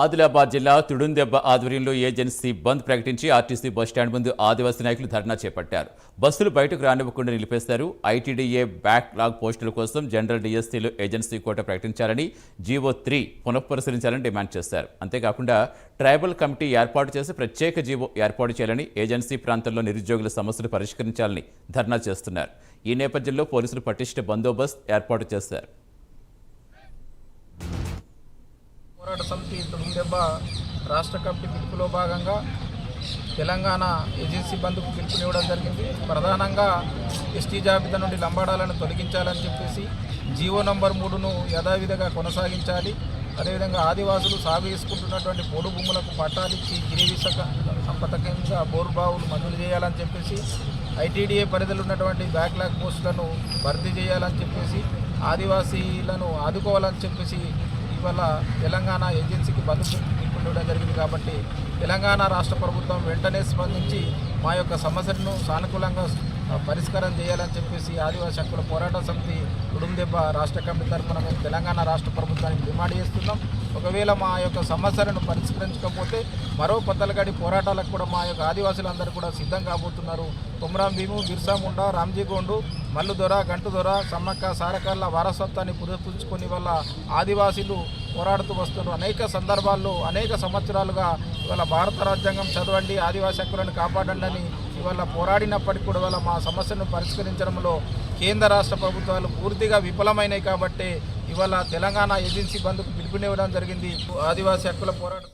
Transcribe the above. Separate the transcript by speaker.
Speaker 1: ఆదిలాబాద్ జిల్లా తుడుందెబ్బ ఆధ్వర్యంలో ఏజెన్సీ బంద్ ప్రకటించి ఆర్టీసీ బస్టాండ్ ముందు ఆదివాసీ నాయకులు ధర్నా చేపట్టారు. బస్సులు బయటకు రానివ్వకుండా నిలిపేశారు. ఐటీడీఏ బ్యాక్ లాగ్ పోస్టుల కోసం జనరల్ డీఎస్సీలో ఏజెన్సీ కోట ప్రకటించాలని జీవో త్రీ పునఃపరిశీలించాలని డిమాండ్ చేశారు. అంతేకాకుండా ట్రైబల్ కమిటీ ఏర్పాటు చేసి ప్రత్యేక జీవో ఏర్పాటు చేయాలని ఏజెన్సీ ప్రాంతంలో నిరుద్యోగుల సమస్యలు పరిష్కరించాలని ధర్నా చేస్తున్నారు. ఈ నేపథ్యంలో పోలీసులు పటిష్ట బందోబస్తు ఏర్పాటు చేశారు.
Speaker 2: పోరాట సమితి దెబ్బ రాష్ట్ర కమిటీ పిలుపులో భాగంగా తెలంగాణ ఏజెన్సీ బంద్కు పిలుపునివ్వడం జరిగింది. ప్రధానంగా ఎస్టీ జాబితా నుండి లంబాడాలను తొలగించాలని చెప్పేసి జీవో నంబర్ మూడును యథావిధిగా కొనసాగించాలి. అదేవిధంగా ఆదివాసులు సాగు చేసుకుంటున్నటువంటి పోడు భూములకు పట్టాలిచ్చి గిరివిసక సంపద బోరు బావులు మంజూరు చేయాలని చెప్పేసి ఐటీడీఏ పరిధిలో ఉన్నటువంటి బ్యాక్లాగ్ పోస్టులను భర్తీ చేయాలని చెప్పేసి ఆదివాసీలను ఆదుకోవాలని చెప్పేసి ఇవాళ తెలంగాణ ఏజెన్సీకి బంధు పిలుపునివ్వడం జరిగింది కాబట్టి తెలంగాణ రాష్ట్ర ప్రభుత్వం వెంటనే స్పందించి మా యొక్క సమస్యలను సానుకూలంగా పరిష్కారం చేయాలని చెప్పేసి ఆదివాసీ హక్కుల పోరాట సమితి గుడుందెబ్బ రాష్ట్ర కమిటీ తరఫున మేము తెలంగాణ రాష్ట్ర ప్రభుత్వానికి డిమాండ్ చేస్తున్నాం. ఒకవేళ మా యొక్క సమస్యలను పరిష్కరించకపోతే మరో కొత్తలగడి పోరాటాలకు కూడా మా యొక్క ఆదివాసులందరూ కూడా సిద్ధం కాబోతున్నారు. కుమరాం భీము బిర్సాముండ రామ్జీగోండు మల్లుదొర గంటుదొర సమ్మక్క సారకర్ల వారసత్వాన్ని పురపుచ్చుకొని వల్ల ఆదివాసీలు పోరాడుతూ వస్తున్నారు. అనేక సందర్భాల్లో అనేక సంవత్సరాలుగా ఇవాళ భారత రాజ్యాంగం చదవండి ఆదివాసీ హక్కులను కాపాడండి అని ఇవాళ పోరాడినప్పటికీ కూడా ఇవాళ మా సమస్యను పరిష్కరించడంలో కేంద్ర రాష్ట్ర ప్రభుత్వాలు పూర్తిగా విఫలమైనాయి కాబట్టి ఇవాళ తెలంగాణ ఏజెన్సీ బంద్కు పిలుపునివ్వడం జరిగింది. ఆదివాసీ హక్కుల పోరాటం